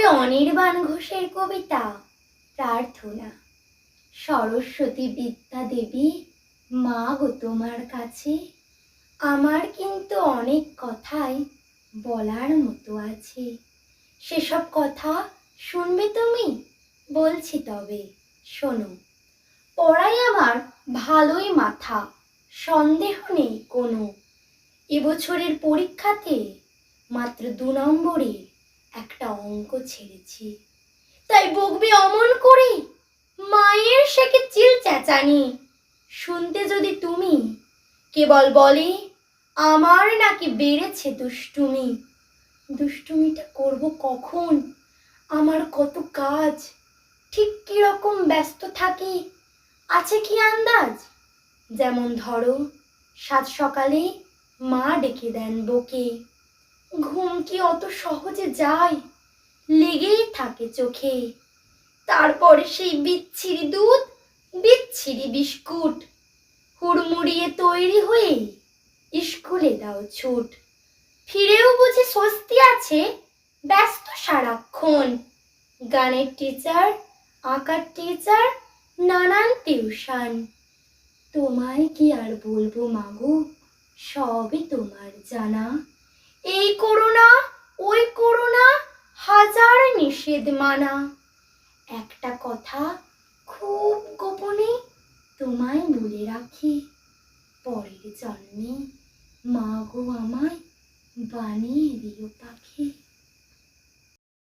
কবি অনির্বাণ ঘোষের কবিতা, প্রার্থনা। সরস্বতী বিদ্যা দেবী, মা গো তোমার কাছে। আমার কিন্তু অনেক কথাই বলার মতো আছে। সেসব কথা শুনবে তুমি? বলছি তবে, শোনো। পড়াই আমার ভালোই মাথা, সন্দেহ নেই কোনো। এবছরের পরীক্ষাতে মাত্র দু নম্বরে অঙ্ক ছেড়েছি। তাই বকবে অমন করে? মায়ের সেকে চিল চেঁচানি। শুনতে যদি তুমি, কেবল বলে, আমার নাকি বেড়েছে দুষ্টুমি। দুষ্টুমিটা করব কখন? আমার কত কাজ? ঠিক কীরকম ব্যস্ত থাকি? আছে কি আন্দাজ? যেমন ধরো, সাত সকালে মা ডেকে দেন বকে ঘুম কি অত সহজে যায়? লেগেই থাকে চোখে। তারপরে সেই বিচ্ছিরি দুধ, বিচ্ছিরি বিস্কুট। হুড়মুড়িয়ে তৈরি হয়ে স্কুলে দাও ছুট। ফিরেও বুঝি স্বস্তি আছে ব্যস্ত সারাক্ষণ। গানের টিচার আঁকার টিচার নানান টিউশন তোমায় কি আর বলব মাগো, সবই তোমার জানা। এই করোনা, ওই নিষেধ মানা। একটা কথা খুব গোপনে তোমায় বলে রাখি। পরের জন্মে মা গো আমায় বানিয়ে দিও পাখি।